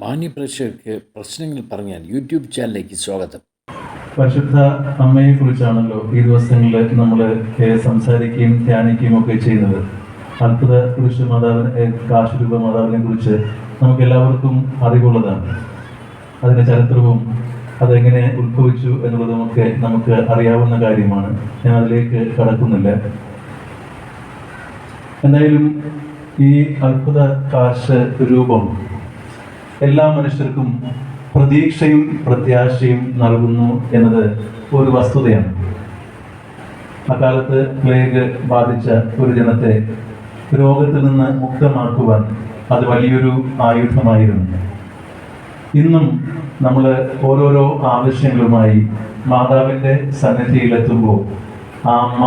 മാന്യപ്രേക്ഷകർക്ക് പ്രശ്നങ്ങൾ പറഞ്ഞാൽ യൂട്യൂബ് ചാനലിലേക്ക് സ്വാഗതം. പരിശുദ്ധ അമ്മയെ കുറിച്ചാണല്ലോ ഈ ദിവസങ്ങളിൽ നമ്മൾ സംസാരിക്കുകയും ധ്യാനിക്കുകയും ഒക്കെ ചെയ്യുന്നത്. അത്ഭുത പുരുഷ മാതാവിനെ കാശുരൂപ മാതാവിനെ കുറിച്ച് നമുക്ക് എല്ലാവർക്കും അറിവുള്ളതാണ്. അതിന്റെ ചരിത്രവും അതെങ്ങനെ ഉത്ഭവിച്ചു എന്നുള്ളതുമൊക്കെ നമുക്ക് അറിയാവുന്ന കാര്യമാണ്. ഞാൻ അതിലേക്ക് കടക്കുന്നില്ല. എന്തായാലും ഈ അത്ഭുത കാശ് രൂപം എല്ലാ മനുഷ്യർക്കും പ്രതീക്ഷയും പ്രത്യാശയും നൽകുന്നു എന്നത് ഒരു വസ്തുതയാണ്. അക്കാലത്ത് പ്ലേഗ് ബാധിച്ച ഒരു ജനത്തെ രോഗത്തിൽ നിന്ന് മുക്തമാക്കുവാൻ അത് വലിയൊരു ആയുധമായിരുന്നു. ഇന്നും നമ്മൾ ഓരോരോ ആവശ്യങ്ങളുമായി മാതാവിന്റെ സന്നിധിയിലെത്തുമ്പോൾ ആ അമ്മ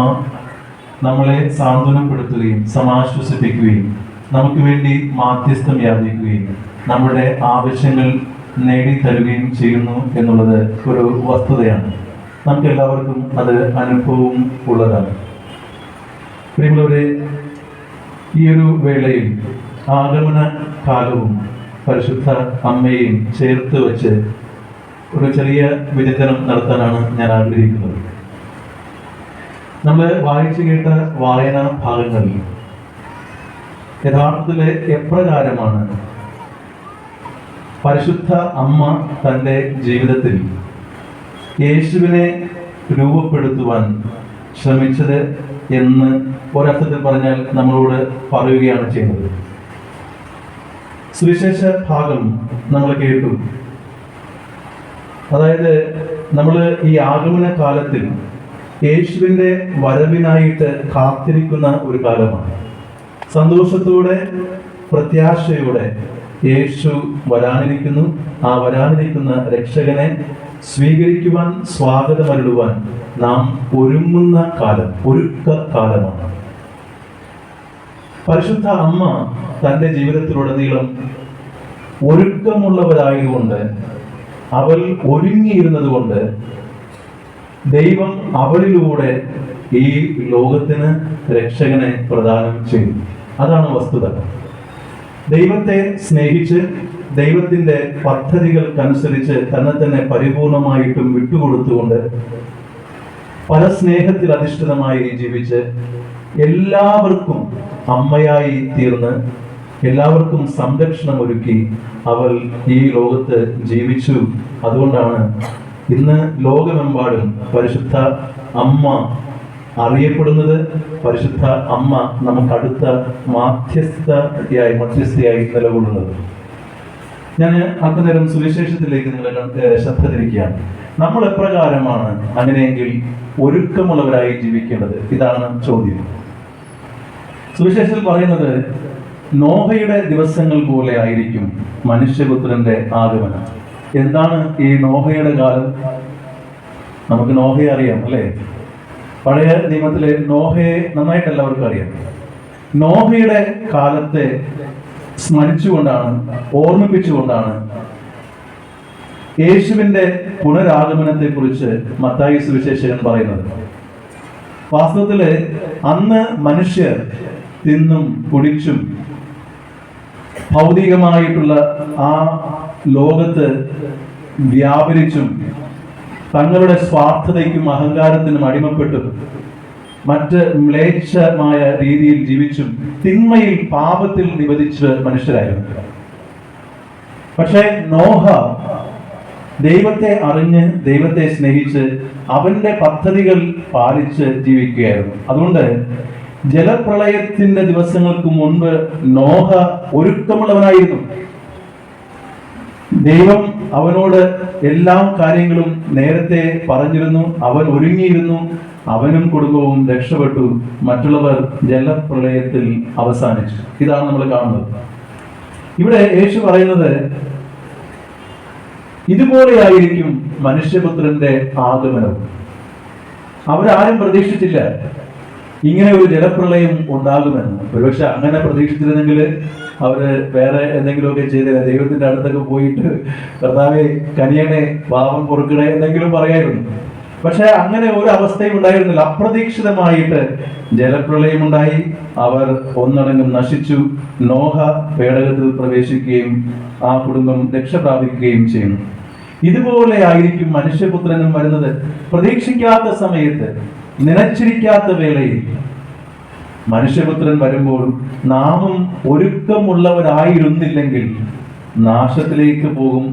നമ്മളെ സാന്ത്വനപ്പെടുത്തുകയും സമാശ്വസിപ്പിക്കുകയും നമുക്ക് വേണ്ടി മാധ്യസ്ഥം യാചിക്കുകയും നമ്മുടെ ആവശ്യങ്ങൾ നേടിത്തരുകയും ചെയ്യുന്നു എന്നുള്ളത് ഒരു വസ്തുതയാണ്. നമുക്ക് എല്ലാവർക്കും അത് അനുഭവവും ഉള്ളതാണ്. പ്രിയമുള്ളവരെ ഈ ഒരു വേളയിൽ ആഗമന കാലവും പരിശുദ്ധ അമ്മയും ചേർത്ത് വെച്ച് ഒരു ചെറിയ വിചിന്തനം നടത്താനാണ് ഞാൻ ആഗ്രഹിക്കുന്നത്. നമ്മൾ വായിച്ചു കേട്ട വായനാ ഭാഗങ്ങളിൽ യഥാർത്ഥത്തിൽ എപ്രകാരമാണ് പരിശുദ്ധ അമ്മ തന്റെ ജീവിതത്തിൽ യേശുവിനെ രൂപപ്പെടുത്തുവാൻ ശ്രമിച്ചത് എന്ന് ഒരർത്ഥത്തിൽ പറഞ്ഞാൽ നമ്മളോട് പറയുകയാണ് ചെയ്യുന്നത്. സുവിശേഷ ഭാഗം നമ്മൾ കേട്ടു. അതായത് നമ്മൾ ഈ ആഗമന കാലത്തിൽ യേശുവിന്റെ വരവിനായിട്ട് കാത്തിരിക്കുന്ന ഒരു കാലമാണ്. സന്തോഷത്തോടെ പ്രത്യാശയോടെ യേശു വരാനിരിക്കുന്നു. ആ വരാനിരിക്കുന്ന രക്ഷകനെ സ്വീകരിക്കുവാൻ സ്വാഗതമരുടുവാൻ നാം ഒരുങ്ങുന്ന കാലം ഒരുക്ക കാലമാണ്. പരിശുദ്ധ അമ്മ തന്റെ ജീവിതത്തിലുടനീളം ഒരുക്കമുള്ളവരായതുകൊണ്ട് അവൾ ഒരുങ്ങിയിരുന്നത് കൊണ്ട് ദൈവം അവളിലൂടെ ഈ ലോകത്തിന് രക്ഷകനെ പ്രദാനം ചെയ്തു. അതാണ് വസ്തുത. ദൈവത്തെ സ്നേഹിച്ച് ദൈവത്തിന്റെ പദ്ധതികൾക്കനുസരിച്ച് തന്നെ തന്നെ പരിപൂർണമായിട്ടും വിട്ടുകൊടുത്തുകൊണ്ട് പല സ്നേഹത്തിൽ അധിഷ്ഠിതമായി ജീവിച്ച് എല്ലാവർക്കും അമ്മയായി തീർന്ന് എല്ലാവർക്കും സംരക്ഷണം ഒരുക്കി അവൾ ഈ ലോകത്ത് ജീവിച്ചു. അതുകൊണ്ടാണ് ഇന്ന് ലോകമെമ്പാടും പരിശുദ്ധ അമ്മ അറിയപ്പെടുന്നത് പരിശുദ്ധ അമ്മ നമുക്ക് അടുത്ത മാധ്യസ്ഥയായി മധ്യസ്ഥയായി നിലകൊള്ളുന്നത്. ഞാൻ അല്പനേരം സുവിശേഷത്തിലേക്ക് നിങ്ങളെ ഏഹ്, ശ്രദ്ധ തിരിക്കുകയാണ് നമ്മൾ എപ്രകാരമാണ് അങ്ങനെയെങ്കിൽ ഒരുക്കമുള്ളവരായി ജീവിക്കേണ്ടത്? ഇതാണ് ചോദ്യം. സുവിശേഷത്തിൽ പറയുന്നത് നോഹയുടെ ദിവസങ്ങൾ പോലെ ആയിരിക്കും മനുഷ്യപുത്രന്റെ ആഗമനം. എന്താണ് ഈ നോഹയുടെ കാലം? നമുക്ക് നോഹയെ അറിയാം അല്ലേ? പഴയ നിയമത്തിലെ നോഹയെ നന്നായിട്ട് എല്ലാവർക്കും അറിയാം. നോഹയുടെ കാലത്തെ സ്മരിച്ചുകൊണ്ടാണ് ഓർമ്മിപ്പിച്ചുകൊണ്ടാണ് യേശുവിന്റെ പുനരാഗമനത്തെ കുറിച്ച് മത്തായി സുവിശേഷകൻ പറയുന്നത്. വാസ്തവത്തിൽ അന്ന് മനുഷ്യർ തിന്നും കുടിച്ചും ഭൗതികമായിട്ടുള്ള ആ ലോകത്ത് വ്യാപരിച്ചും തങ്ങളുടെ സ്വാർത്ഥതയ്ക്കും അഹങ്കാരത്തിനും അടിമപ്പെട്ടും മറ്റ് മ്ലേച്ഛമായ രീതിയിൽ ജീവിച്ചും തിന്മയിൽ പാപത്തിൽ നിവധിച്ച് മനുഷ്യരായിരുന്നു. പക്ഷേ നോഹ ദൈവത്തെ അറിഞ്ഞ് ദൈവത്തെ സ്നേഹിച്ച് അവന്റെ പദ്ധതികൾ പാലിച്ച് ജീവിക്കുകയായിരുന്നു. അതുകൊണ്ട് ജലപ്രളയത്തിന്റെ ദിവസങ്ങൾക്ക് മുൻപ് നോഹ ഒരുക്കമുള്ളവനായിരുന്നു. ദൈവം അവനോട് എല്ലാ കാര്യങ്ങളും നേരത്തെ പറഞ്ഞിരുന്നു അവൻ ഒരുങ്ങിയിരുന്നു അവനും കുടുംബവും രക്ഷപ്പെട്ടു മറ്റുള്ളവർ ജലപ്രളയത്തിൽ അവസാനിച്ചു. ഇതാണ് നമ്മൾ കാണുന്നത്. ഇവിടെ യേശു പറയുന്നത് ഇതുപോലെയായിരിക്കും മനുഷ്യപുത്രന്റെ ആഗമനം. അവരാരും പ്രതീക്ഷിച്ചില്ല ഇങ്ങനെ ഒരു ജലപ്രളയം ഉണ്ടാകുമെന്ന്. ഒരുപക്ഷെ അങ്ങനെ പ്രതീക്ഷിച്ചിരുന്നെങ്കിൽ അവർ വേറെ എന്തെങ്കിലുമൊക്കെ ചെയ്തില്ല ദൈവത്തിന്റെ അടുത്തൊക്കെ പോയിട്ട് കർത്താവെ കനിയനെ പാപം പൊറുക്കണേ എന്തെങ്കിലും പറയായിരുന്നു. പക്ഷെ അങ്ങനെ ഒരു അവസ്ഥയും ഉണ്ടായിരുന്നില്ല. അപ്രതീക്ഷിതമായിട്ട് ജലപ്രളയം ഉണ്ടായി അവർ ഒന്നടങ്കം നശിച്ചു. നോഹ പേടകത്തിൽ പ്രവേശിക്കുകയും ആ കുടുംബം രക്ഷ പ്രാപിക്കുകയും ചെയ്യുന്നു. ഇതുപോലെ ആയിരിക്കും മനുഷ്യപുത്രനും വരുന്നത്. പ്രതീക്ഷിക്കാത്ത സമയത്ത് നിലച്ചിരിക്കാത്ത വേളയിൽ മനുഷ്യപുത്രൻ വരുമ്പോൾ നാമും ഒരുക്കമുള്ളവരായിരുന്നില്ലെങ്കിൽ നാശത്തിലേക്ക് പോകും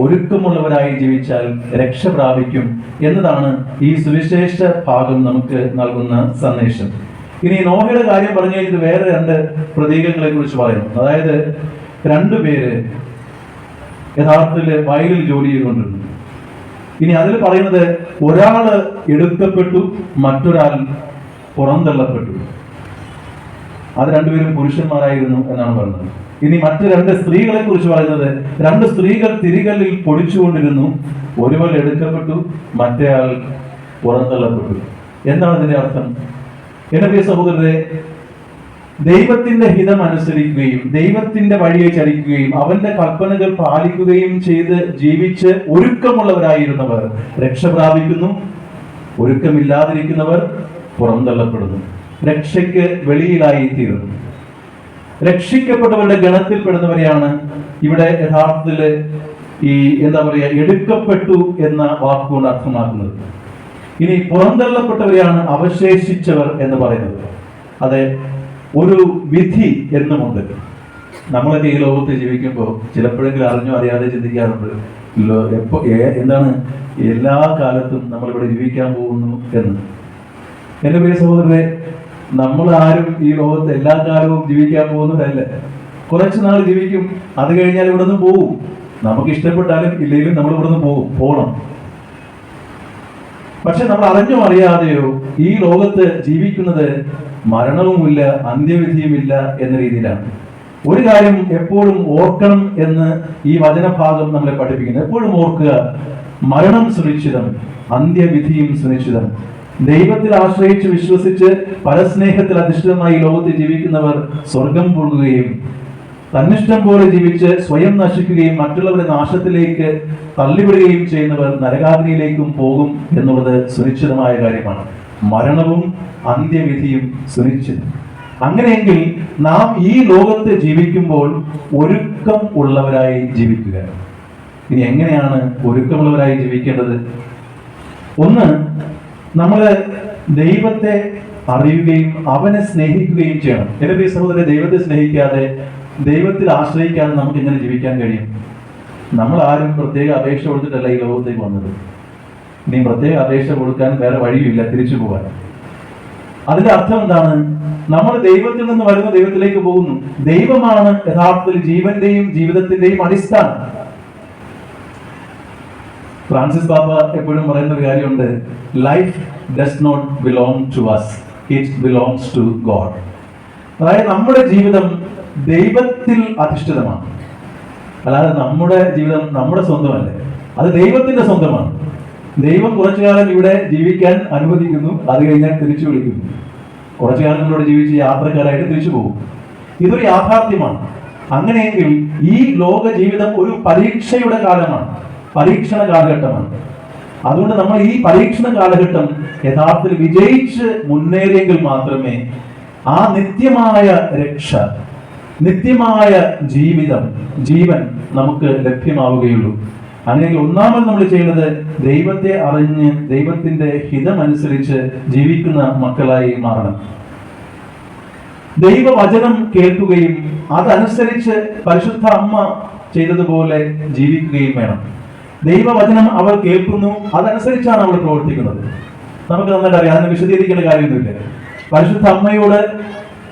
ഒരുക്കമുള്ളവരായി ജീവിച്ചാൽ രക്ഷ പ്രാപിക്കും എന്നതാണ് ഈ സുവിശേഷ ഭാഗം നമുക്ക് നൽകുന്ന സന്ദേശം. ഇനി നോഹയുടെ കാര്യം പറഞ്ഞു കഴിഞ്ഞിട്ട് വേറെ രണ്ട് പ്രതീകങ്ങളെ കുറിച്ച് പറയുന്നു. അതായത് രണ്ടു പേര് യഥാർത്ഥത്തിൽ വയലിൽ ജോലി ചെയ്തുകൊണ്ടിരുന്നു. ഇനി അതിൽ പറയുന്നത് ഒരാൾ എടുക്കപ്പെട്ടു മറ്റൊരാൾ പുറന്തള്ളപ്പെട്ടു. അത് രണ്ടുപേരും പുരുഷന്മാരായിരുന്നു എന്നാണ് പറയുന്നത് ഇനി മറ്റു രണ്ട് സ്ത്രീകളെ കുറിച്ച് പറയുന്നത് രണ്ട് സ്ത്രീകൾ തിരികല്ലിൽ പൊടിച്ചുകൊണ്ടിരുന്നു ഒരുവൾ എടുക്കപ്പെട്ടു മറ്റേയാൾ പുറന്തള്ളപ്പെട്ടു. എന്താണ് ഇതിന്റെ അർത്ഥം? എന്റെ പ്രിയ സഹോദരരെ ദൈവത്തിന്റെ ഹിതം അനുസരിക്കുകയും ദൈവത്തിന്റെ വഴിയെ ചലിക്കുകയും അവന്റെ കൽപ്പനകൾ പാലിക്കുകയും ചെയ്ത് ജീവിച്ച് ഒരുക്കമുള്ളവരായിരുന്നവർ. രക്ഷ പ്രാപിക്കുന്നു ഒരുക്കമില്ലാതിരിക്കുന്നവർ പുറന്തള്ളപ്പെടുന്നു. രക്ഷയ്ക്ക് വെളിയിലായി തീരുന്നു രക്ഷിക്കപ്പെട്ടവരുടെ ഗണത്തിൽപ്പെടുന്നവരെയാണ് ഇവിടെ യഥാർത്ഥത്തിൽ ഈ എന്താ പറയുക എടുക്കപ്പെട്ടു എന്ന വാക്കുകൊണ്ട് അർത്ഥമാക്കുന്നത്. ഇനി പുറന്തള്ളപ്പെട്ടവരെയാണ് അവശേഷിച്ചവർ എന്ന് പറയുന്നത്. അതെ ഒരു വിധി എന്നുമുണ്ട്. നമ്മളൊക്കെ ഈ ലോകത്ത് ജീവിക്കുമ്പോൾ ചിലപ്പോഴെങ്കിലും അറിഞ്ഞോ അറിയാതെ ചിന്തിക്കാറുണ്ട് എപ്പോ എന്താണ് എല്ലാ കാലത്തും നമ്മളിവിടെ ജീവിക്കാൻ പോകുന്നു? എന്ന്. എന്റെ പ്രിയ സഹോദരരെ നമ്മൾ ആരും ഈ ലോകത്ത് എല്ലാ കാലവും ജീവിക്കാൻ പോകുന്നവരല്ല കുറച്ച് നാൾ ജീവിക്കും അത് കഴിഞ്ഞാൽ ഇവിടെ നിന്ന് പോകും നമുക്ക് ഇഷ്ടപ്പെട്ടാലും ഇല്ലെങ്കിലും നമ്മൾ ഇവിടെ നിന്ന് പോകും പോകണം പക്ഷെ നമ്മൾ അറിഞ്ഞോ അറിയാതെയോ ഈ ലോകത്ത് ജീവിക്കുന്നത് മരണവുമില്ല അന്ത്യവിധിയുമില്ല എന്ന രീതിയിലാണ്. ഒരു കാര്യം എപ്പോഴും ഓർക്കണം എന്ന് ഈ വചനഭാഗം നമ്മളെ പഠിപ്പിക്കുന്നു. എപ്പോഴും ഓർക്കുക മരണം സുനിശ്ചിതം അന്ത്യവിധിയും സുനിശ്ചിതം ദൈവത്തിൽ ആശ്രയിച്ച് വിശ്വസിച്ച് പരസ്നേഹത്തിൽ അധിഷ്ഠിതമായി ഈ ലോകത്ത് ജീവിക്കുന്നവർ സ്വർഗം പോകുകയും തന്നിഷ്ടം പോലെ ജീവിച്ച് സ്വയം നശിക്കുകയും മറ്റുള്ളവരുടെ നാശത്തിലേക്ക് തള്ളിവിടുകയും ചെയ്യുന്നവർ നരകാഗ്നിയിലേക്കും പോകും എന്നുള്ളത് സുനിശ്ചിതമായ കാര്യമാണ്. മരണവും അന്ത്യവിധിയും സുനിശ്ചിതം. അങ്ങനെയെങ്കിൽ നാം ഈ ലോകത്ത് ജീവിക്കുമ്പോൾ ഒരുക്കം ഉള്ളവരായി ജീവിക്കുക. ഇനി എങ്ങനെയാണ് ഒരുക്കമുള്ളവരായി ജീവിക്കേണ്ടത്? ഒന്ന് നമ്മൾ ദൈവത്തെ അറിയുകയും അവനെ സ്നേഹിക്കുകയും ചെയ്യണം. എന്റെ പ്രിയ സഹോദരൻ ദൈവത്തെ സ്നേഹിക്കാതെ ദൈവത്തിൽ ആശ്രയിക്കാതെ നമുക്ക് ഇങ്ങനെ ജീവിക്കാൻ കഴിയും? നമ്മൾ ആരും പ്രത്യേക അപേക്ഷ കൊടുത്തിട്ടല്ല ഈ ലോകത്തേക്ക് വന്നത്. ഇനി പ്രത്യേക അപേക്ഷ കൊടുക്കാൻ വേറെ വഴിയില്ല തിരിച്ചു പോകാൻ. അതിന്റെ അർത്ഥം എന്താണ്? നമ്മൾ ദൈവത്തിൽ നിന്ന് വരുന്ന ദൈവത്തിലേക്ക് പോകുന്നു. ദൈവമാണ് യഥാർത്ഥത്തിൽ ജീവന്റെയും ജീവിതത്തിന്റെയും അടിസ്ഥാനം. ഫ്രാൻസിസ് ബാബ എപ്പോഴും പറയുന്ന ഒരു കാര്യമുണ്ട് life does not belong to us it belongs to God അതായത് നമ്മുടെ ജീവിതം ദൈവത്തിൽ അധിഷ്ഠിതമാണ്. അല്ലാതെ നമ്മുടെ ജീവിതം നമ്മുടെ സ്വന്തമല്ല. അത് ദൈവത്തിന്റെ സ്വന്തമാണ്. ദൈവം കുറച്ചു കാലം ഇവിടെ ജീവിക്കാൻ അനുവദിക്കുന്നു അത് കഴിഞ്ഞാൽ തിരിച്ചു വിളിക്കുന്നു കുറച്ചു കാലം നമ്മളോട് ജീവിച്ച് യാത്രക്കാരായിട്ട് തിരിച്ചു പോകും. ഇതൊരു യാഥാർത്ഥ്യമാണ്. അങ്ങനെയെങ്കിൽ ഈ ലോക ജീവിതം ഒരു പരീക്ഷയുടെ കാലമാണ്. പരീക്ഷണ കാലഘട്ടമാണ് അതുകൊണ്ട് നമ്മൾ ഈ പരീക്ഷണ കാലഘട്ടം യഥാർത്ഥത്തിൽ വിജയിച്ച് മുന്നേറിയെങ്കിൽ മാത്രമേ ആ നിത്യമായ രക്ഷ നിത്യമായ ജീവിതം ജീവൻ നമുക്ക് ലഭ്യമാവുകയുള്ളൂ. അങ്ങനെയെങ്കിൽ ഒന്നാമത് നമ്മൾ ചെയ്യുന്നത് ദൈവത്തെ അറിഞ്ഞ് ദൈവത്തിന്റെ ഹിതമനുസരിച്ച് ജീവിക്കുന്ന മക്കളായി മാറണം. ദൈവവചനം കേൾക്കുകയും അതനുസരിച്ച് പരിശുദ്ധ അമ്മ ചെയ്തതുപോലെ ജീവിക്കുകയും വേണം. ദൈവവചനം അവർ കേൾക്കുന്നു. അതനുസരിച്ചാണ് അവൾ പ്രവർത്തിക്കുന്നത്. നമുക്ക് നന്നായിട്ട് അറിയാം അതിന് വിശദീകരിക്കേണ്ട കാര്യമൊന്നുമില്ല. പരിശുദ്ധ അമ്മയോട്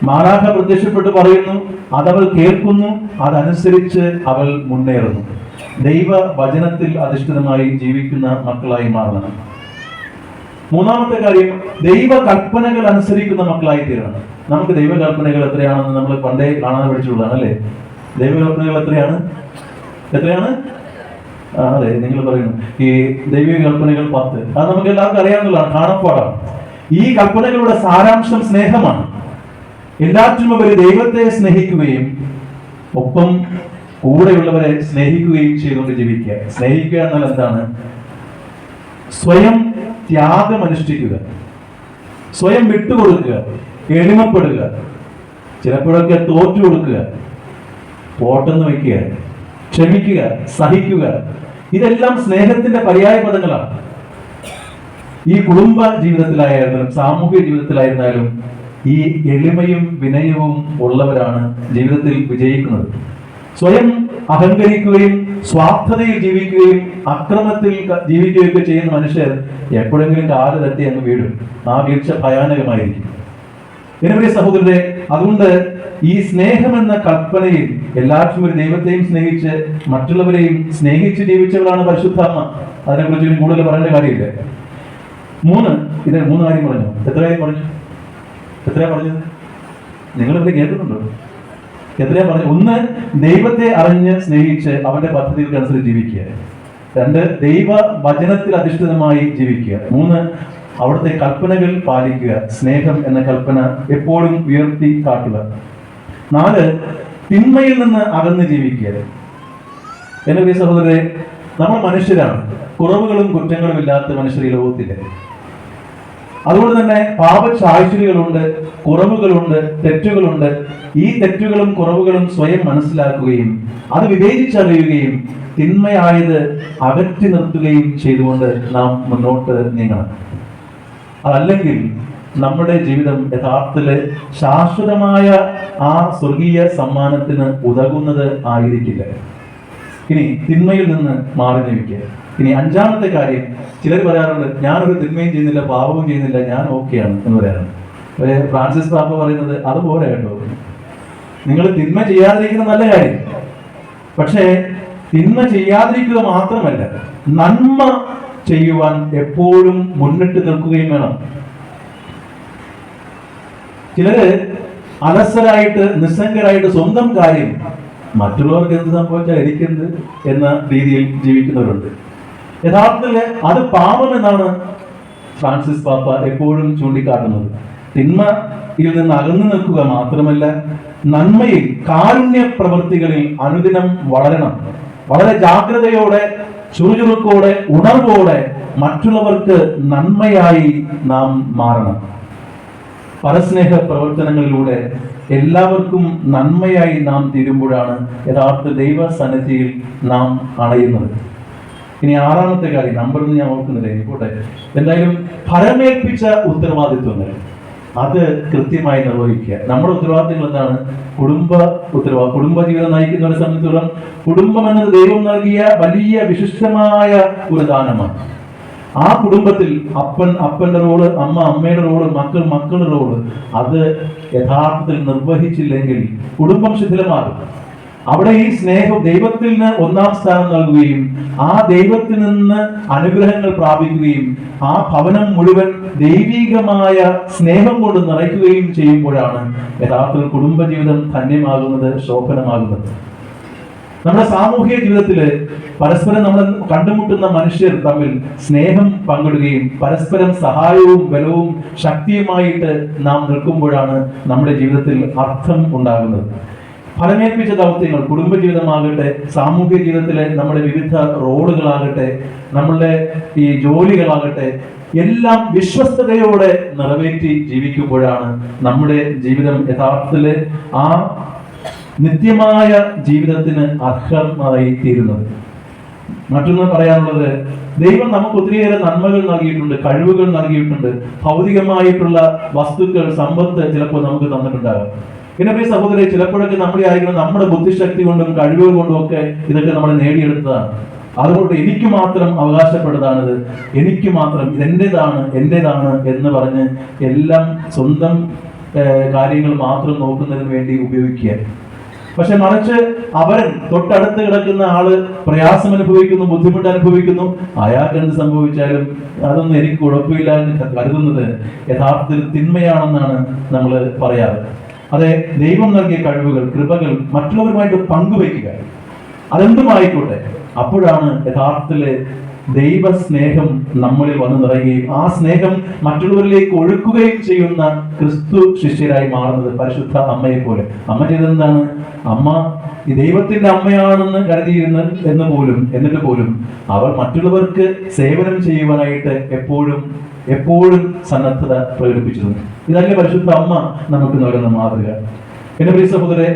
മാറാഹ പ്രത്യക്ഷപ്പെട്ട് പറയുന്നു അതവൾ കേൾക്കുന്നു അതനുസരിച്ച് അവൾ മുന്നേറുന്നു. ദൈവ വചനത്തിൽ അധിഷ്ഠിതമായി ജീവിക്കുന്ന മക്കളായി മാറണം. മൂന്നാമത്തെ കാര്യം ദൈവ കൽപ്പനകൾ അനുസരിക്കുന്ന മക്കളായി തീരണം. നമുക്ക് ദൈവ കൽപ്പനകൾ എത്രയാണെന്ന് നമ്മൾ പണ്ടേ കാണാതെ പഠിച്ചുള്ളതാണ് അല്ലേ? ദൈവ കൽപ്പനകൾ എത്രയാണ്? എത്രയാണ്? അതെ നിങ്ങൾ പറയുന്നു. ഈ ദൈവിക കൽപ്പനകൾ പത്ത്. അത് നമുക്ക് എല്ലാവർക്കും അറിയാവുന്നതാണ് കാണപ്പാടാണ്. ഈ കൽപ്പനകളുടെ സാരാംശം സ്നേഹമാണ്. എല്ലാറ്റിനുമുപരി ദൈവത്തെ സ്നേഹിക്കുകയും ഒപ്പം കൂടെയുള്ളവരെ സ്നേഹിക്കുകയും ചെയ്തുകൊണ്ട് ജീവിക്കുക. സ്നേഹിക്കുക എന്നാൽ എന്താണ്? സ്വയം ത്യാഗം അനുഷ്ഠിക്കുക. സ്വയം വിട്ടുകൊടുക്കുക. എളിമപ്പെടുക. ചിലപ്പോഴൊക്കെ തോറ്റു കൊടുക്കുക പോട്ടെന്ന് വയ്ക്കുക. ക്ഷമിക്കുക സഹിക്കുക. ഇതെല്ലാം സ്നേഹത്തിന്റെ പര്യായ പദങ്ങളാണ്. ഈ കുടുംബ ജീവിതത്തിലായിരുന്നാലും സാമൂഹിക ജീവിതത്തിലായിരുന്നാലും ഈ എളിമയും വിനയവും ഉള്ളവരാണ് ജീവിതത്തിൽ വിജയിക്കുന്നത്. സ്വയം അഹങ്കരിക്കുകയും സ്വാർത്ഥതയിൽ ജീവിക്കുകയും അക്രമത്തിൽ ജീവിക്കുകയൊക്കെ ചെയ്യുന്ന മനുഷ്യർ എപ്പോഴെങ്കിലും കാൽ തട്ടി അങ്ങ് വീഴും. ആ വീഴ്ച ഭയാനകമായിരിക്കും. പ്രിയ സഹോദരരെ അതുകൊണ്ട് ഈ സ്നേഹം എന്ന കൽപ്പനയിൽ എല്ലാവർക്കും ഒരു ദൈവത്തെയും സ്നേഹിച്ച് മറ്റുള്ളവരെയും സ്നേഹിച്ച് ജീവിച്ചവരാണ് പരിശുദ്ധാത്മ. അതിനെക്കുറിച്ച് കുറിച്ച് കൂടുതൽ പറയേണ്ട കാര്യമില്ല. മൂന്ന് ഇത് മൂന്ന് കാര്യം പറഞ്ഞു. എത്ര കാര്യം പറഞ്ഞു? എത്രയാ പറഞ്ഞത്? നിങ്ങൾ ഇവിടെ കേട്ടിട്ടുണ്ടോ? എത്രയാ പറഞ്ഞു ഒന്ന് ദൈവത്തെ അറിഞ്ഞ് സ്നേഹിച്ച് അവന്റെ പദ്ധതികൾക്കനുസരിച്ച് ജീവിക്കുക. രണ്ട് ദൈവ വചനത്തിൽ അധിഷ്ഠിതമായി ജീവിക്കുക. മൂന്ന് അവിടുത്തെ കൽപ്പനകൾ പാലിക്കുക സ്നേഹം എന്ന കൽപ്പന എപ്പോഴും ഉയർത്തി കാട്ടുക. നാല് തിന്മയിൽ നിന്ന് അകന്ന് ജീവിക്കുക. എന്റെ പ്രിയ സഹോദരരെ നമ്മൾ മനുഷ്യരാണ്. കുറവുകളും കുറ്റങ്ങളും ഇല്ലാത്ത മനുഷ്യർ ഈ ലോകത്തില്ല അതുകൊണ്ട് തന്നെ പാപചാഴ്ചകളുണ്ട് കുറവുകളുണ്ട് തെറ്റുകളുണ്ട്. ഈ തെറ്റുകളും കുറവുകളും സ്വയം മനസ്സിലാക്കുകയും അത് വിവേചിച്ചറിയുകയും തിന്മയായത് അകറ്റി നിർത്തുകയും ചെയ്തുകൊണ്ട് നാം മുന്നോട്ട് നീങ്ങണം. അതല്ലെങ്കിൽ നമ്മുടെ ജീവിതം യഥാർത്ഥത്തിൽ ശാശ്വതമായ ആ സ്വർഗീയ സമ്മാനത്തിന് ഉതകുന്നത് ആയിരിക്കില്ല. ഇനി തിന്മയിൽ നിന്ന് മാറി ജീവിക്കുക. ഇനി അഞ്ചാമത്തെ കാര്യം ചിലർ പറയാറുണ്ട് ഞാനൊരു തിന്മയും ചെയ്യുന്നില്ല പാപവും ചെയ്യുന്നില്ല ഞാൻ ഓക്കെയാണ് എന്ന് പറയാറുണ്ട്. പക്ഷേ ഫ്രാൻസിസ് പാപ്പ പറയുന്നത് അതുപോലെ കേട്ടോ. നിങ്ങൾ തിന്മ ചെയ്യാതിരിക്കുന്ന നല്ല കാര്യം. പക്ഷേ തിന്മ ചെയ്യാതിരിക്കുക മാത്രമല്ല നന്മ ചെയ്യുവാൻ എപ്പോഴും മുന്നിട്ട് നിൽക്കുകയും വേണം. ചിലര് അലസരായിട്ട് നിസ്സംഗരായിട്ട് സ്വന്തം കാര്യം മറ്റുള്ളവർക്ക് എന്ത് സംഭവിച്ചാൽ എനിക്കെന്ത് എന്ന രീതിയിൽ ജീവിക്കുന്നവരുണ്ട്. യഥാർത്ഥത്തിൽ അത് പാപമെന്നാണ് ഫ്രാൻസിസ് പാപ്പ എപ്പോഴും ചൂണ്ടിക്കാട്ടുന്നത്. തിന്മയിൽ നിന്ന് അകന്നു നിൽക്കുക മാത്രമല്ല നന്മയിൽ കാരുണ്യ പ്രവൃത്തികളിൽ അനുദിനം വളരണം. വളരെ ജാഗ്രതയോടെ ചുറുചുറുക്കോടെ ഉണർവോടെ മറ്റുള്ളവർക്ക് നന്മയായി നാം മാറണം. പരസ്നേഹ പ്രവർത്തനങ്ങളിലൂടെ എല്ലാവർക്കും നന്മയായി നാം തീരുമ്പോഴാണ് യഥാർത്ഥ ദൈവ സന്നിധിയിൽ നാം അണയുന്നത്. ഇനി ആറാമത്തെ കാര്യം നമ്പറൊന്നും ഞാൻ ഓർക്കുന്നില്ല. എനിക്കോട്ടെ എന്തായാലും ഫലമേൽപ്പിച്ച ഉത്തരവാദിത്വങ്ങൾ. അത് കൃത്യമായി നിർവഹിക്കുക. നമ്മുടെ ഉത്തരവാദിത്തങ്ങൾ എന്താണ്? കുടുംബ ഉത്തരവാ കുടുംബ ജീവിതം നയിക്കുന്നവരെ സംബന്ധിച്ചിടത്തോളം കുടുംബം എന്നത് ദൈവം നൽകിയ വലിയ വിശിഷ്ടമായ ഒരു ദാനമാണ്. ആ കുടുംബത്തിൽ അപ്പൻ അപ്പന്റെ റോൾ അമ്മ അമ്മയുടെ റോൾ മക്കൾ മക്കളുടെ റോൾ അത് യഥാർത്ഥത്തിൽ നിർവഹിച്ചില്ലെങ്കിൽ കുടുംബം ശിഥിലമാകും. അവിടെ ഈ സ്നേഹം ദൈവത്തിൽ നിന്ന് ഒന്നാം സ്ഥാനം നൽകുകയും ആ ദൈവത്തിൽ നിന്ന് അനുഗ്രഹങ്ങൾ പ്രാപിക്കുകയും ആ ഭവനം മുഴുവൻ ദൈവികമായ സ്നേഹം കൊണ്ട് നിറയ്ക്കുകയും ചെയ്യുമ്പോഴാണ് യഥാർത്ഥത്തിൽ കുടുംബജീവിതം ധന്യമാകുന്നത് ശോഭനമാകുന്നത്. നമ്മുടെ സാമൂഹിക ജീവിതത്തിൽ പരസ്പരം നമ്മൾ കണ്ടുമുട്ടുന്ന മനുഷ്യർ തമ്മിൽ സ്നേഹം പങ്കിടുകയും പരസ്പരം സഹായവും ബലവും ശക്തിയുമായിട്ട് നാം നിൽക്കുമ്പോഴാണ് നമ്മുടെ ജീവിതത്തിൽ അർത്ഥം ഉണ്ടാകുന്നത്. ഫലമേൽപ്പിച്ച ദൗത്യങ്ങൾ കുടുംബജീവിതമാകട്ടെ സാമൂഹ്യ ജീവിതത്തിലെ നമ്മുടെ വിവിധ റോളുകളാകട്ടെ നമ്മളുടെ ഈ ജോലികളാകട്ടെ എല്ലാം വിശ്വസ്തതയോടെ നിറവേറ്റി ജീവിക്കുമ്പോഴാണ് നമ്മുടെ ജീവിതം യഥാർത്ഥത്തിൽ ആ നിത്യമായ ജീവിതത്തിന് അർഹമായി തീരുന്നത്. മറ്റൊന്ന് പറയാനുള്ളത് ദൈവം നമുക്ക് ഒത്തിരിയേറെ നന്മകൾ നൽകിയിട്ടുണ്ട് കഴിവുകൾ നൽകിയിട്ടുണ്ട് ഭൗതികമായിട്ടുള്ള വസ്തുക്കൾ സമ്പത്ത് ചിലപ്പോൾ നമുക്ക് തന്നിട്ടുണ്ടാകും. പിന്നെ പ്രിയ സഹോദരെ ചിലപ്പോഴൊക്കെ നമ്മുടെ ആയിരിക്കണം നമ്മുടെ ബുദ്ധിശക്തി കൊണ്ടും കഴിവുകൾ കൊണ്ടും ഒക്കെ ഇതൊക്കെ നമ്മൾ നേടിയെടുത്തതാണ്. അതുകൊണ്ട് എനിക്ക് മാത്രം അവകാശപ്പെടുന്നതാണിത് എനിക്ക് മാത്രം ഇതെന്റേതാണ് എന്റേതാണ് എന്ന് പറഞ്ഞ് എല്ലാം സ്വന്തം കാര്യങ്ങൾ മാത്രം നോക്കുന്നതിന് വേണ്ടി ഉപയോഗിക്കുക. പക്ഷെ മറിച്ച് അവൻ തൊട്ടടുത്ത് കിടക്കുന്ന ആൾ പ്രയാസം അനുഭവിക്കുന്നു ബുദ്ധിമുട്ട് അനുഭവിക്കുന്നു അയാൾക്ക് എന്ത് സംഭവിച്ചാലും അതൊന്നും എനിക്ക് കുഴപ്പമില്ല എന്ന് കരുതുന്നത് യഥാർത്ഥത്തിൽ തിന്മയാണെന്നാണ് നമ്മൾ പറയാറ്. അതെ ദൈവം നൽകിയ കഴിവുകൾ കൃപകൾ മറ്റുള്ളവരുമായിട്ട് പങ്കുവയ്ക്കുക. അതെന്തുമായിക്കോട്ടെ അപ്പോഴാണ് യഥാർത്ഥത്തിൽ ദൈവസ്നേഹം നമ്മളിൽ വന്നു നിറയുകയും ആ സ്നേഹം മറ്റുള്ളവരിലേക്ക് ഒഴുക്കുകയും ചെയ്യുന്ന ക്രിസ്തു ശിഷ്യരായി മാറുന്നത് പരിശുദ്ധ അമ്മയെ പോലെ. അമ്മ ചെയ്തെന്താണ് അമ്മ ഈ ദൈവത്തിന്റെ അമ്മയാണെന്ന് കരുതിയിരുന്ന എന്ന് പോലും എന്നിട്ട് പോലും അവർ മറ്റുള്ളവർക്ക് സേവനം ചെയ്യുവാനായിട്ട് എപ്പോഴും എപ്പോഴും സന്നദ്ധത പ്രകടിപ്പിച്ചിരുന്നു ഇതല്ലേ പരിശുദ്ധ അമ്മ നമുക്ക് നൽകുന്ന മാതൃക. എന്റെ പ്രിയ സഹോദരെ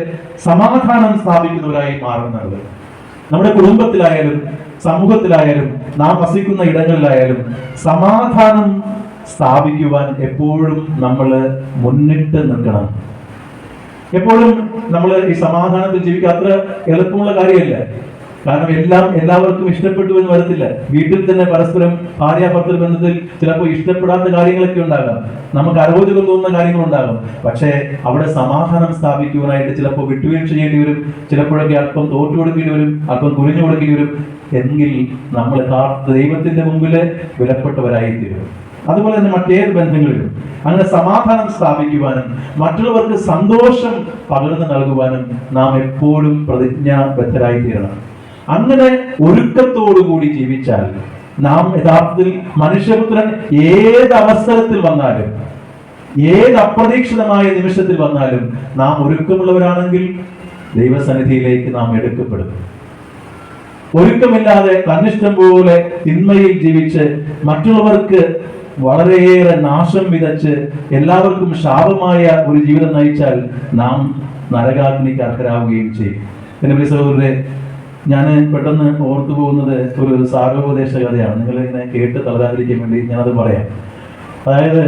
സമാധാനം സ്ഥാപിക്കുന്നവരായി മാറുന്നത് നമ്മുടെ കുടുംബത്തിലായാലും സമൂഹത്തിലായാലും നാം വസിക്കുന്ന ഇടങ്ങളിലായാലും സമാധാനം സ്ഥാപിക്കുവാൻ എപ്പോഴും നമ്മൾ മുന്നിട്ട് നിൽക്കണം. എപ്പോഴും നമ്മൾ ഈ സമാധാനത്തിൽ ജീവിക്കുക അത്ര എളുപ്പമുള്ള കാര്യമല്ല. കാരണം എല്ലാം എല്ലാവർക്കും ഇഷ്ടപ്പെട്ടു എന്ന് വരത്തില്ല. വീട്ടിൽ തന്നെ പരസ്പരം ഭാര്യ ഭർത്തൃ ബന്ധത്തിൽ ചിലപ്പോൾ ഇഷ്ടപ്പെടാത്ത കാര്യങ്ങളൊക്കെ ഉണ്ടാകാം. നമുക്ക് അരോചകം തോന്നുന്ന കാര്യങ്ങളുണ്ടാകും. പക്ഷേ അവിടെ സമാധാനം സ്ഥാപിക്കുവാനായിട്ട് ചിലപ്പോൾ വിട്ടുവീഴ്ച ചെയ്യേണ്ടി വരും. ചിലപ്പോഴൊക്കെ അല്പം തോറ്റു കൊടുക്കേണ്ടി വരും അല്പം കുനിഞ്ഞു കൊടുക്കേണ്ടി വരും. എങ്കിൽ നമ്മൾ ദൈവത്തിന്റെ മുമ്പിൽ വിലപ്പെട്ടവരായി തീരും അതുപോലെ തന്നെ മറ്റേത് ബന്ധങ്ങളിലും. അങ്ങനെ സമാധാനം സ്ഥാപിക്കുവാനും മറ്റുള്ളവർക്ക് സന്തോഷം പകർന്നു നൽകുവാനും നാം എപ്പോഴും പ്രതിജ്ഞാബദ്ധരായി തീരണം അങ്ങനെ ഒരുക്കത്തോടുകൂടി ജീവിച്ചാൽ നാം യഥാർത്ഥത്തിൽ മനുഷ്യപുത്രൻ ഏത് അവസരത്തിൽ വന്നാലും ഏത് അപ്രതീക്ഷിതമായ നിമിഷത്തിൽ വന്നാലും നാം ഒരുക്കമുള്ളവരാണെങ്കിൽ ദൈവസന്നിധിയിലേക്ക് നാം എടുക്കപ്പെടും. ഒരുക്കമില്ലാതെ തന്നിഷ്ടം പോലെ തിന്മയിൽ ജീവിച്ച് മറ്റുള്ളവർക്ക് വളരെയേറെ നാശം വിതച്ച് എല്ലാവർക്കും ശാപമായ ഒരു ജീവിതം നയിച്ചാൽ നാം നരകാഗ്നിക്ക് അർഹരാകുകയും ചെയ്യും. എന്റെ പ്രിയ സഹോദരരെ ഞാൻ പെട്ടെന്ന് ഓർത്തു പോകുന്നത് ഒരു സാരോപദേശ കഥയാണ്. നിങ്ങൾ ഇങ്ങനെ കേട്ട് തളരാതിരിക്കാൻ വേണ്ടി ഞാനത് പറയാം. അതായത്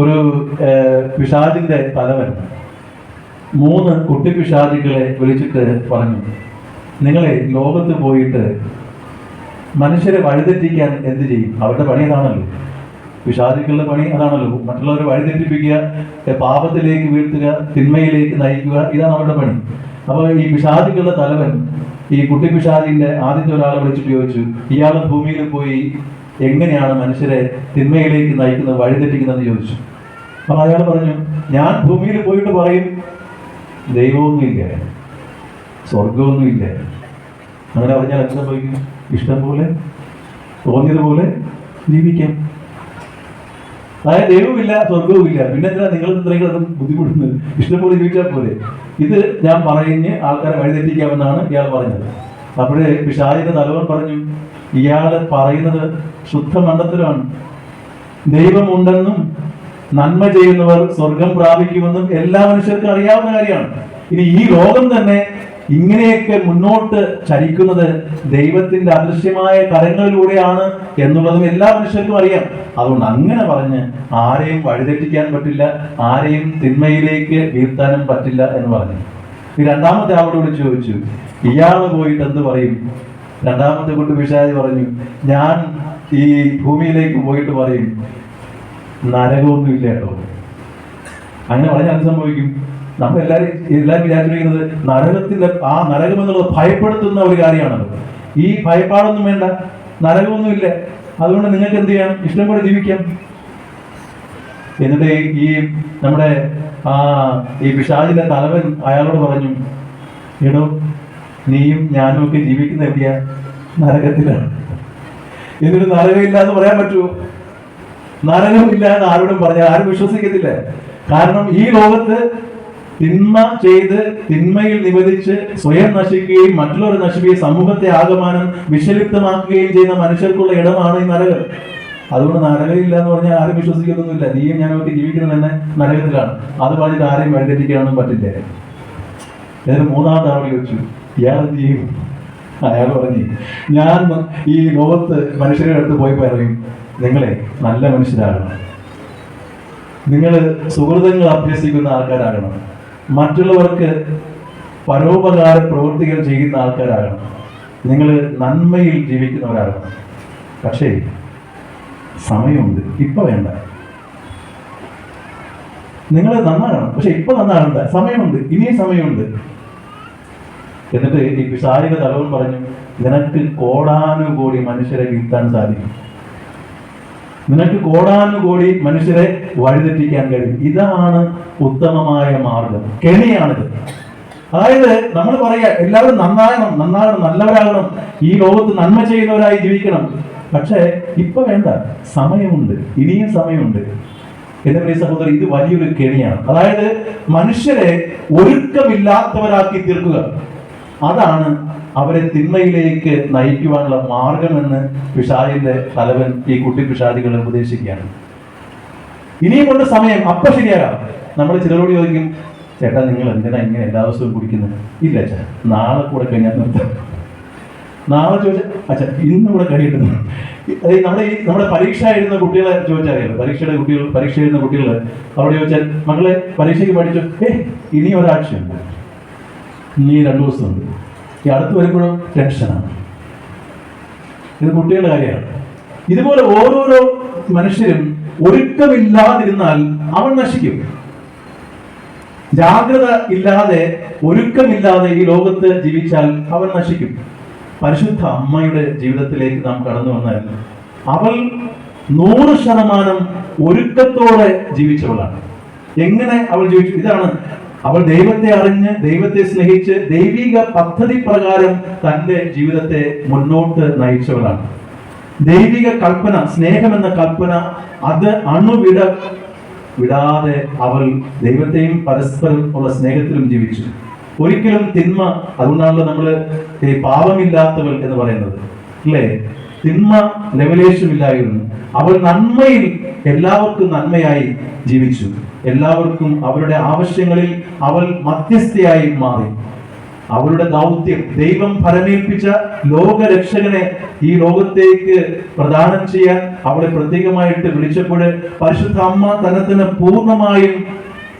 ഒരു പിഷാദിന്റെ തലവൻ മൂന്ന് കുട്ടി പിഷാദികളെ വിളിച്ചിട്ട് പറഞ്ഞു നിങ്ങളെ ലോകത്ത് പോയിട്ട് മനുഷ്യരെ വഴിതെറ്റിക്കാൻ എന്ത് ചെയ്യും? അവരുടെ പണി അതാണല്ലോ. വിഷാദികളുടെ പണി അതാണല്ലോ. മറ്റുള്ളവരെ വഴിതെറ്റിപ്പിക്കുക പാപത്തിലേക്ക് വീഴ്ത്തുക തിന്മയിലേക്ക് നയിക്കുക ഇതാണ് അവരുടെ പണി. അപ്പോൾ ഈ പിഷാദിക്കുള്ള തലവൻ ഈ കുട്ടി പിഷാദിന്റെ ആദ്യത്തെ ഒരാളെ വിളിച്ചിട്ട് ചോദിച്ചു ഇയാൾ ഭൂമിയിൽ പോയി എങ്ങനെയാണ് മനുഷ്യരെ തിന്മയിലേക്ക് നയിക്കുന്നത് വഴിതെറ്റിക്കുന്നതെന്ന് ചോദിച്ചു. അപ്പോൾ അയാൾ പറഞ്ഞു ഞാൻ ഭൂമിയിൽ പോയിട്ട് പറയും ദൈവമൊന്നുമില്ല സ്വർഗമൊന്നുമില്ല അങ്ങനെ പറഞ്ഞാൽ എന്ത് പോയി ഇഷ്ടം പോലെ തോന്നിയതുപോലെ ജീവിക്കാം. അതായത് ദൈവമില്ല സ്വർഗവുമില്ല പിന്നെ എന്തിനാ നിങ്ങൾ ഇത്രയും ബുദ്ധിമുട്ടുന്നത്? ഇഷ്ടംപോലെ ജീവിച്ചാൽ പോലെ ഇത് ഞാൻ പറഞ്ഞ് ആൾക്കാരെ വഴിതെറ്റിക്കാമെന്നാണ് ഇയാൾ പറഞ്ഞത്. അപ്പോഴേ പിഷാജിന്റെ തലവൻ പറഞ്ഞു ഇയാൾ പറയുന്നത് ശുദ്ധ മണ്ഡത്തിലാണ് ദൈവമുണ്ടെന്നും നന്മ ചെയ്യുന്നവർ സ്വർഗം പ്രാപിക്കുമെന്നും എല്ലാ മനുഷ്യർക്കും അറിയാവുന്ന കാര്യമാണ്. ഇനി ഈ ലോകം തന്നെ ഇങ്ങനെയൊക്കെ മുന്നോട്ട് ചരിക്കുന്നത് ദൈവത്തിന്റെ അദൃശ്യമായ കരങ്ങളിലൂടെയാണ് എന്നുള്ളതും എല്ലാ മനുഷ്യർക്കും അറിയാം. അതുകൊണ്ട് അങ്ങനെ പറഞ്ഞ് ആരെയും വഴിതെറ്റിക്കാൻ പറ്റില്ല ആരെയും തിന്മയിലേക്ക് വീഴ്ത്താനും പറ്റില്ല എന്ന് പറഞ്ഞു. ഈ രണ്ടാമത്തെ ആളോട് ചോദിച്ചു ഇയാൾ പോയിട്ട് എന്ത് പറയും? രണ്ടാമത്തെ കൊണ്ട് വിഷാദി പറഞ്ഞു ഞാൻ ഈ ഭൂമിയിലേക്ക് പോയിട്ട് പറയും നരകമൊന്നുമില്ല കേട്ടോ. അങ്ങനെ പറഞ്ഞാൽ എന്ത് സംഭവിക്കും? നമ്മൾ എല്ലാവരും എല്ലാവരും വിചാരിച്ചിരിക്കുന്നത് നരകത്തിന്റെ ആ നരകം എന്നുള്ളത് ഭയപ്പെടുത്തുന്ന ഒരു കാര്യമാണത്. ഈ ഭയപ്പാടൊന്നും വേണ്ട. നരകമൊന്നുമില്ല അതുകൊണ്ട് നിങ്ങൾക്ക് എന്ത് ചെയ്യാം? ഇഷ്ടം പോലെ ജീവിക്കാം. എന്നിട്ട് ഈ നമ്മുടെ ആ ഈ പിശാചിന്റെ തലവൻ അയാളോട് പറഞ്ഞു എടോ നീയും ഞാനും ഒക്കെ ജീവിക്കുന്ന എവിടെയാ നരകത്തിലാണ്. എന്നിട്ട് നരകമില്ല എന്ന് പറയാൻ പറ്റുമോ നരകമില്ല എന്ന് ആരോടും പറഞ്ഞാൽ ആരും വിശ്വസിക്കത്തില്ല. കാരണം ഈ ലോകത്ത് തിന്മ ചെയ്ത് തിന്മയിൽ നിവധിച്ച് സ്വയം നശിക്കുകയും മറ്റുള്ളവരെ നശിക്കുകയും സമൂഹത്തെ ആകമാനം വിഷലിപ്തമാക്കുകയും ചെയ്യുന്ന മനുഷ്യർക്കുള്ള ഇടമാണ് ഈ നരകൾ അതുകൊണ്ട് നരകമില്ല എന്ന് പറഞ്ഞാൽ ആരും വിശ്വസിക്കുന്നൊന്നുമില്ല. നീയും ഞാനൊക്കെ ജീവിക്കുന്നത് തന്നെ നരകത്തിലാണ്. അത് പറഞ്ഞിട്ട് ആരെയും വഴിതെറ്റിക്കാനൊന്നും പറ്റില്ല. എന്നിട്ട് മൂന്നാം ആൾ ചോദിച്ചു ഇയാൾ എന്ത് അയാൾ പറഞ്ഞു ഞാൻ ഈ ലോകത്ത് മനുഷ്യരുടെ അടുത്ത് പോയി പറയും നിങ്ങളെ നല്ല മനുഷ്യരാകണം. നിങ്ങൾ സുഹൃതങ്ങൾ അഭ്യസിക്കുന്ന ആൾക്കാരാകണം. മറ്റുള്ളവർക്ക് പരോപകാര പ്രവൃത്തികൾ ചെയ്യുന്ന ആൾക്കാരാകണം. നിങ്ങൾ നന്മയിൽ ജീവിക്കുന്നവരാകണം. പക്ഷേ സമയമുണ്ട്. ഇപ്പൊ വേണ്ട. നിങ്ങൾ നന്നാകണം. പക്ഷെ ഇപ്പൊ നന്നാകണ്ട. സമയമുണ്ട്. ഇനിയും സമയമുണ്ട്. എന്നിട്ട് ഈ പിശാരിക തലവൻ പറഞ്ഞു നിനക്ക് കോടാനുകോടി മനുഷ്യരെ വീഴ്ത്താൻ സാധിക്കും. നിനക്ക് കോടാനുകോടി മനുഷ്യരെ വഴിതെറ്റിക്കാൻ കഴിയും. ഇതാണ് ഉത്തമമായ മാർഗം. കെണിയാണിത്. അതായത് നമ്മൾ പറയുക എല്ലാവരും നന്നാകണം നന്നാകണം നല്ലവരാകണം. ഈ ലോകത്ത് നന്മ ചെയ്യുന്നവരായി ജീവിക്കണം. പക്ഷേ ഇപ്പൊ വേണ്ട. സമയമുണ്ട്. ഇനിയും സമയമുണ്ട്. എന്റെ പ്രിയ സഹോദരൻ ഇത് വലിയൊരു കെണിയാണ്. അതായത് മനുഷ്യരെ ഒരുക്കമില്ലാത്തവരാക്കി തീർക്കുക. അതാണ് അവരെ തിന്മയിലേക്ക് നയിക്കുവാനുള്ള മാർഗമെന്ന് പിഷാജിന്റെ തലവൻ ഈ കുട്ടി പിഷാജികളെ ഉപദേശിക്കുകയാണ്. ഇനിയും കൊണ്ട് സമയം അപ്പൊ ശരിയാകാം. നമ്മൾ ചിലരോട് ചോദിക്കും ചേട്ടാ നിങ്ങൾ എന്തിനാ ഇങ്ങനെ എല്ലാ ദിവസവും കുടിക്കുന്നത്? ഇല്ല അച്ഛാ നാളെ കൂടെ കഴിഞ്ഞാൽ നിർത്താം. നാളെ ചോദിച്ചാൽ അച്ഛാ ഇന്ന് കൂടെ കഴിയുന്നു അതായത് നമ്മുടെ ഈ നമ്മുടെ പരീക്ഷ എഴുതുന്ന കുട്ടികളെ ചോദിച്ചറിയാലോ പരീക്ഷയുടെ കുട്ടികൾ പരീക്ഷ എഴുതുന്ന കുട്ടികൾ അവിടെ ചോദിച്ചാൽ മകളെ പരീക്ഷയ്ക്ക് പഠിച്ചു? ഏ ഇനി ഒരാഴ്ചയുണ്ട്. ഇനി രണ്ടു ദിവസമുണ്ട്. ഈ അടുത്ത് വരുമ്പോഴും ടെൻഷനാണ്. ഇത് കുട്ടികളുടെ കാര്യമാണ്. ഇതുപോലെ ഓരോരോ മനുഷ്യരും ഒരുക്കമില്ലാതിരുന്നാൽ അവൻ നശിക്കും. ജാഗ്രത ഇല്ലാതെ ഒരുക്കമില്ലാതെ ഈ ലോകത്ത് ജീവിച്ചാൽ അവൻ നശിക്കും. പരിശുദ്ധ അമ്മയുടെ ജീവിതത്തിലേക്ക് നാം കടന്നു വന്നായിരുന്നു. അവൾ നൂറ് ശതമാനം ഒരുക്കത്തോടെ ജീവിച്ചവളാണ്. എങ്ങനെ അവൾ ജീവിച്ചു? ഇതാണ് അവൾ ദൈവത്തെ അറിഞ്ഞ് ദൈവത്തെ സ്നേഹിച്ച് ദൈവിക പദ്ധതി പ്രകാരം തന്റെ ജീവിതത്തെ മുന്നോട്ട് നയിച്ചവളാണ്. ദൈവിക കൽപ്പന സ്നേഹം എന്ന കൽപ്പന അത് അണുവിട വിടാതെ അവൾ ദൈവത്തെയും പരസ്പരം ഉള്ള സ്നേഹത്തിലും ജീവിച്ചു. ഒരിക്കലും തിന്മ അതുകൊണ്ടാണല്ലോ നമ്മൾ പാപമില്ലാത്തവൾ എന്ന് പറയുന്നത്. അല്ലേ? തിന്മ ലവലേശമില്ലായിരുന്നു. അവൾ നന്മയിൽ എല്ലാവർക്കും നന്മയായി ജീവിച്ചു. എല്ലാവർക്കും അവരുടെ ആവശ്യങ്ങളിൽ അവൾ മധ്യസ്ഥയായി മാറി. അവരുടെ ദൗത്യം ദൈവം ഫലമേൽപ്പിച്ച ലോകരക്ഷകനെ ഈ ലോകത്തേക്ക് പ്രദാനം ചെയ്യാൻ അവളെ പ്രത്യേകമായിട്ട് വിളിച്ചപ്പോൾ പരിശുദ്ധ അമ്മ തന്നെ പൂർണമായും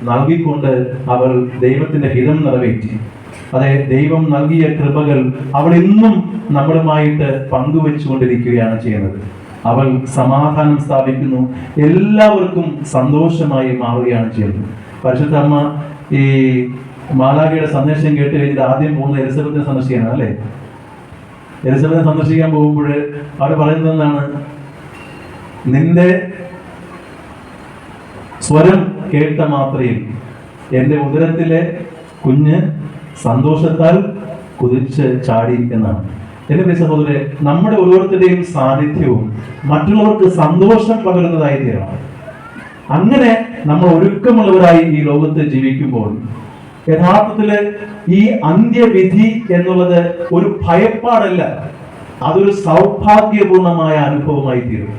നൽകിക്കൊണ്ട് അവൾ ദൈവത്തിന്റെ ഹിതം നിറവേറ്റി. അതെ ദൈവം നൽകിയ കൃപകൾ അവൾ ഇന്നും നമ്മളുമായിട്ട് പങ്കുവെച്ചുകൊണ്ടിരിക്കുകയാണ് ചെയ്യുന്നത്. അവൾ സമാധാനം സ്ഥാപിക്കുന്നു എല്ലാവർക്കും സന്തോഷമായി മാറുകയാണ് ചെയ്യുന്നത്. പരിശുദ്ധമ്മ ഈ മാലാഖയുടെ സന്ദേശം കേട്ട് കഴിഞ്ഞിട്ട് ആദ്യം പോകുന്ന എലിസബത്തിനെ സന്ദർശിക്കാനാണ് അല്ലേ? എലിസബത്തിനെ സന്ദർശിക്കാൻ പോകുമ്പോൾ അവർ പറയുന്നത് എന്താണ്? നിന്റെ സ്വരം കേട്ട മാത്രയിൽ എന്റെ ഉദരത്തിലെ കുഞ്ഞ് സന്തോഷത്താൽ കുതിച്ച് ചാടി എന്നാണ്. എന്റെ പ്രിയ സഹോദരെ നമ്മുടെ ഓരോരുത്തരുടെയും സാന്നിധ്യവും മറ്റുള്ളവർക്ക് സന്തോഷം പകരുന്നതായി തീരണം. അങ്ങനെ നമ്മൾ ഒരുക്കമുള്ളവരായി ഈ ലോകത്ത് ജീവിക്കുമ്പോൾ യഥാർത്ഥത്തിൽ ഈ അന്ത്യവിധി എന്നുള്ളത് ഒരു ഭയപ്പാടല്ല അതൊരു സൗഭാഗ്യപൂർണമായ അനുഭവമായി തീരും.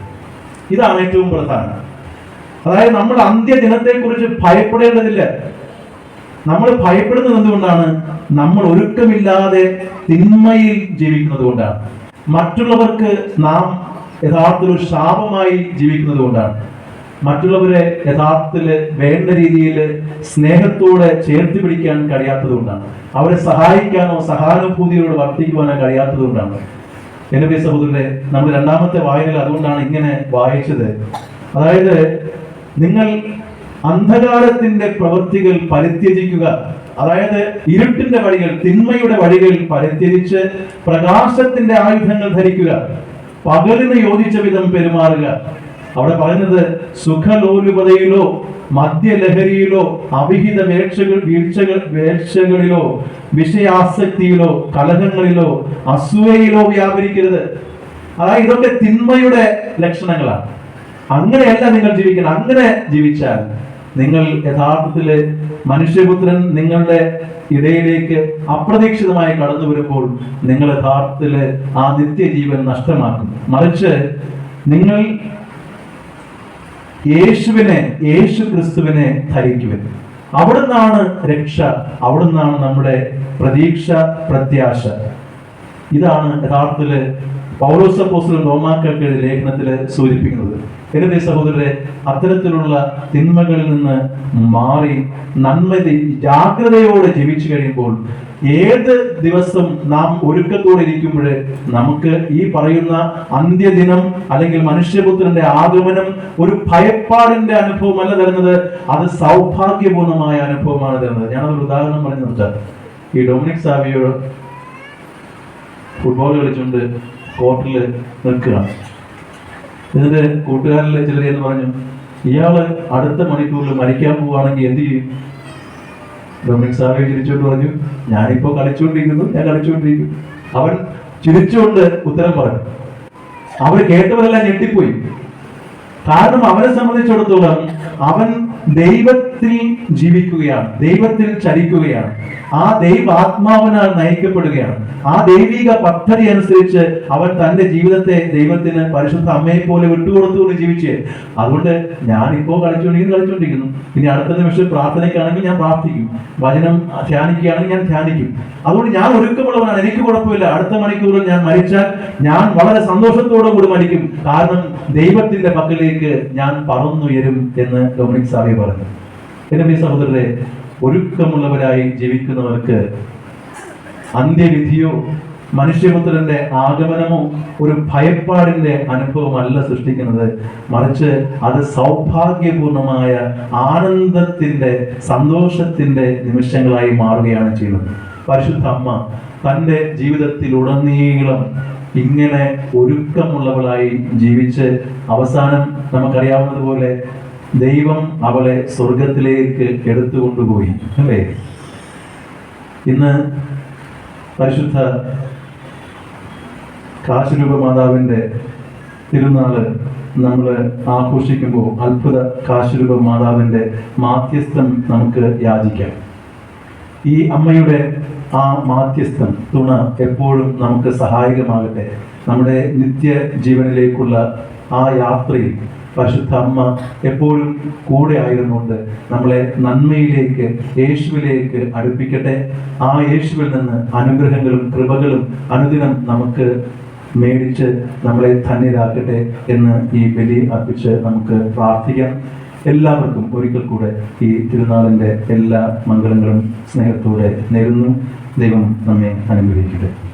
ഇതാണ് ഏറ്റവും പ്രധാനം. അതായത് നമ്മൾ അന്ത്യദിനത്തെ കുറിച്ച് ഭയപ്പെടേണ്ടതില്ല. നമ്മൾ ഭയപ്പെടുന്നത് എന്തുകൊണ്ടാണ്? നമ്മൾ ഒരുക്കമില്ലാതെ തിന്മയിൽ ജീവിക്കുന്നത് കൊണ്ടാണ്. മറ്റുള്ളവർക്ക് നാം യഥാർത്ഥത്തിൽ ഒരു ശാപമായി ജീവിക്കുന്നത് കൊണ്ടാണ്. മറ്റുള്ളവരെ യഥാർത്ഥത്തിൽ വേണ്ട രീതിയിൽ സ്നേഹത്തോടെ ചേർത്ത് പിടിക്കാൻ കഴിയാത്തത് കൊണ്ടാണ്. അവരെ സഹായിക്കാനോ സഹാനുഭൂതിയോട് വർദ്ധിക്കുവാനോ കഴിയാത്തത് കൊണ്ടാണ്. എന്റെ പേര് സഹോദരനെ നമ്മൾ രണ്ടാമത്തെ വായനയിൽ അതുകൊണ്ടാണ് ഇങ്ങനെ വായിച്ചത്. അതായത് നിങ്ങൾ അന്ധകാരത്തിന്റെ പ്രവൃത്തികൾ പരിത്യജിക്കുക. അതായത് ഇരുട്ടിന്റെ വഴികൾ തിന്മയുടെ വഴികൾ പരിത്യജിച്ച് പ്രകാശത്തിന്റെ ആയുധങ്ങൾ ധരിക്കുക. പകലിന് യോജിച്ച വിധം പെരുമാറുക. അവിടെ പറയുന്നത് സുഖലോലുപതയിലോ മദ്യലഹരിയിലോ അവിഹിത വേക്ഷകൾ വീഴ്ചകൾ വേക്ഷകളിലോ വിഷയാസക്തിയിലോ കലഹങ്ങളിലോ അസൂയയിലോ വ്യാപരിക്കരുത്. അതായത് ഇതൊക്കെ തിന്മയുടെ ലക്ഷണങ്ങളാണ്. അങ്ങനെയല്ല നിങ്ങൾ ജീവിക്കണം. അങ്ങനെ ജീവിച്ചാൽ നിങ്ങൾ യഥാർത്ഥത്തിൽ മനുഷ്യപുത്രൻ നിങ്ങളുടെ ഇടയിലേക്ക് അപ്രതീക്ഷിതമായി കടന്നു വരുമ്പോൾ നിങ്ങൾ യഥാർത്ഥത്തിൽ ആ നിത്യജീവൻ നഷ്ടമാക്കും. മറിച്ച് നിങ്ങൾ യേശുവിനെ യേശു ക്രിസ്തുവിനെ ധരിക്കുവൻ. അവിടുന്നാണ് രക്ഷ അവിടുന്നാണ് നമ്മുടെ പ്രതീക്ഷ പ്രത്യാശ. ഇതാണ് യഥാർത്ഥത്തിൽ പൗലോസപ്പോസ്റ്റൽ റോമാക്കൾക്ക് ലേഖനത്തിൽ സൂചിപ്പിക്കുന്നത് എന്റെ സഹോദരരെ അത്തരത്തിലുള്ള തിന്മകളിൽ നിന്ന് മാറി നന്മ ജാഗ്രതയോടെ ജീവിച്ചു കഴിയുമ്പോൾ ഏത് ദിവസം നാം ഒരുക്കത്തോടെ ഇരിക്കുമ്പോൾ നമുക്ക് ഈ പറയുന്ന അന്ത്യദിനം അല്ലെങ്കിൽ മനുഷ്യപുത്രന്റെ ആഗമനം ഒരു ഭയപ്പാടിന്റെ അനുഭവമല്ല തരുന്നത് അത് സൗഭാഗ്യപൂർണമായ അനുഭവമാണ് തരുന്നത്. ഞാനതൊരു ഉദാഹരണം പറഞ്ഞു നിർത്താം ഈ ഡൊമിനിക് സാവിയോ ഫുട്ബോൾ കളിച്ചുകൊണ്ട് കോർട്ടിൽ നിൽക്കുക. എന്നിട്ട് കൂട്ടുകാരിലെ ചിലർ എന്ന് പറഞ്ഞു ഇയാൾ അടുത്ത മണിക്കൂറിൽ മരിക്കാൻ പോവുകയാണെങ്കിൽ എന്ത് ചെയ്യും? ഡൊമിനിക് സാവേ ചിരിച്ചുകൊണ്ട് പറഞ്ഞു ഞാനിപ്പോ കളിച്ചുകൊണ്ടിരിക്കുന്നു ഞാൻ കളിച്ചുകൊണ്ടിരിക്കുന്നു അവൻ ചിരിച്ചുകൊണ്ട് ഉത്തരം പറഞ്ഞു. അവർ കേട്ടവരെല്ലാം ഞെട്ടിപ്പോയി. കാരണം അവനെ സംബന്ധിച്ചിടത്തോളം അവൻ ദൈവത്തിൽ ജീവിക്കുകയാണ്. ദൈവത്തിൽ ചലിക്കുകയാണ്. ആ ദൈവ ആത്മാവിനാൽ നയിക്കപ്പെടുകയാണ്. ആ ദൈവിക പദ്ധതി അനുസരിച്ച് അവൻ തന്റെ ജീവിതത്തെ ദൈവത്തിന് പരിശുദ്ധ അമ്മയെ പോലെ വിട്ടുകൊടുത്തുകൊണ്ട് ജീവിച്ച്. അതുകൊണ്ട് ഞാൻ ഇപ്പോ കളിച്ചുകൊണ്ടിരിക്കുന്നു കളിച്ചുകൊണ്ടിരിക്കുന്നു. ഇനി അടുത്ത നിമിഷം പ്രാർത്ഥനയ്ക്കാണെങ്കിൽ ഞാൻ പ്രാർത്ഥിക്കും. വചനം ധ്യാനിക്കുകയാണെങ്കിൽ ഞാൻ ധ്യാനിക്കും. അതുകൊണ്ട് ഞാൻ ഒരുക്കമുള്ളവനാണ്. എനിക്ക് കുഴപ്പമില്ല. അടുത്ത മണിക്കൂറിൽ ഞാൻ മരിച്ചാൽ ഞാൻ വളരെ സന്തോഷത്തോടു കൂടി മരിക്കും. കാരണം ദൈവത്തിന്റെ പക്കലേക്ക് ഞാൻ പറന്നുയരും എന്ന് ഡൊമിനിക് സാവി പറഞ്ഞു. എന്റെ പ്രിയ സഹോദരരെ ഒരുക്കമുള്ളവരായി ജീവിക്കുന്നവർക്ക് അന്ത്യവിധിയോ മനുഷ്യപുത്രന്റെ ആഗമനമോ ഒരു ഭയപ്പാടിന്റെ അനുഭവമല്ല സൃഷ്ടിക്കുന്നത്. മറിച്ച് അത് സൗഭാഗ്യപൂർണമായ ആനന്ദത്തിന്റെ സന്തോഷത്തിന്റെ നിമിഷങ്ങളായി മാറുകയാണ് ചെയ്യുന്നത്. പരിശുദ്ധ അമ്മ തന്റെ ജീവിതത്തിലുടനീളം ഇങ്ങനെ ഒരുക്കമുള്ളവളായി ജീവിച്ച് അവസാനം നമുക്കറിയാവുന്നതുപോലെ ദൈവം അവളെ സ്വർഗത്തിലേക്ക് എടുത്തുകൊണ്ടുപോയി അല്ലേ? ഇന്ന് പരിശുദ്ധ കാശുരൂപ മാതാവിന്റെ തിരുനാൾ നമ്മൾ ആഘോഷിക്കുമ്പോൾ അത്ഭുത കാശുരൂപ മാതാവിന്റെ മാധ്യസ്ഥം നമുക്ക് യാചിക്കാം. ഈ അമ്മയുടെ ആ മാധ്യസ്ഥം തുണ എപ്പോഴും നമുക്ക് സഹായകമാകട്ടെ. നമ്മുടെ നിത്യ ജീവനിലേക്കുള്ള ആ യാത്രയിൽ പരിശുദ്ധ അമ്മ എപ്പോഴും കൂടെ ആയിരുന്നുകൊണ്ട് നമ്മളെ നന്മയിലേക്ക് യേശുവിലേക്ക് അടുപ്പിക്കട്ടെ. ആ യേശുവിൽ നിന്ന് അനുഗ്രഹങ്ങളും കൃപകളും അനുദിനം നമുക്ക് മേടിച്ച് നമ്മളെ ധന്യരാക്കട്ടെ എന്ന് ഈ ബലി അർപ്പിച്ച് നമുക്ക് പ്രാർത്ഥിക്കാം. എല്ലാവർക്കും ഒരിക്കൽ കൂടെ ഈ തിരുനാളിന്റെ എല്ലാ മംഗളങ്ങളും സ്നേഹത്തോടെ നേരുന്നു. ദൈവം നമ്മെ അനുഗ്രഹിക്കട്ടെ.